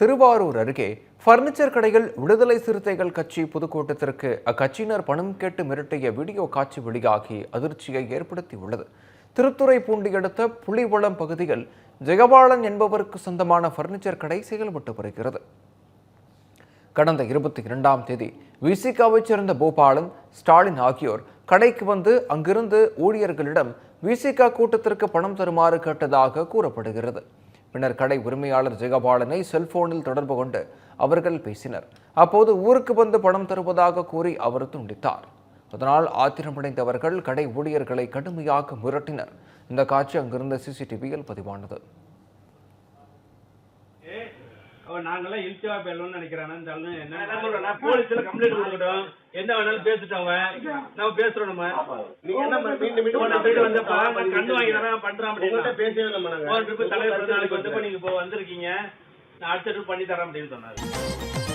திருவாரூர் அருகே பர்னிச்சர் கடையில் விடுதலை சிறுத்தைகள் கட்சி பொதுக்கூட்டத்திற்கு அக்கட்சியினர் பணம் கேட்டு மிரட்டிய வீடியோ காட்சி வெளியாகி அதிர்ச்சியை ஏற்படுத்தியுள்ளது. திருத்துறைப்பூண்டி அடுத்த புலிவளம் பகுதியில் ஜெகபாலன் என்பவருக்கு சொந்தமான பர்னிச்சர் கடை செயல்பட்டு வருகிறது. கடந்த இருபத்தி இரண்டாம் தேதி விசிகாவைச் சேர்ந்த பூபாலன் ஸ்டாலின் ஆகியோர் கடைக்கு வந்து அங்கிருந்து ஊழியர்களிடம் விசிகா கூட்டத்திற்கு பணம் தருமாறு கேட்டதாக கூறப்படுகிறது. பின்னர் கடை உரிமையாளர் ஜெகபாலனை செல்போனில் தொடர்பு கொண்டு அவர்கள் பேசினர். அப்போது ஊருக்கு வந்து பணம் தருவதாக கூறி அவர் துண்டித்தார். அதனால் ஆத்திரமடைந்தவர்கள் கடை ஊழியர்களை கடுமையாக மிரட்டினர். இந்த காட்சி அங்கிருந்த சிசிடிவியில் பதிவானது. நாங்கெல்லாம் இழிச்சவா பேரணும்னு நினைக்கிறானு போலீஸ்ல கம்ப்ளைண்ட் கொடுக்கட்டும் என்ன வேணாலும் பேசிட்டோம் நம்ம பேசுறோம் நம்ம. நீங்க என்ன மீண்டும் மீண்டும் வந்தப்ப கண்டு வாங்கி தரேன் உங்கள்ட்ட அப்படின்னு பேசவே இல்லை நாங்க தலைவர் நாளைக்கு வந்தப்ப நீங்க இப்போ வந்திருக்கீங்க. நான் அடுத்த ட்ரிப் பண்ணி தரேன் அப்படின்னு சொன்னாரு.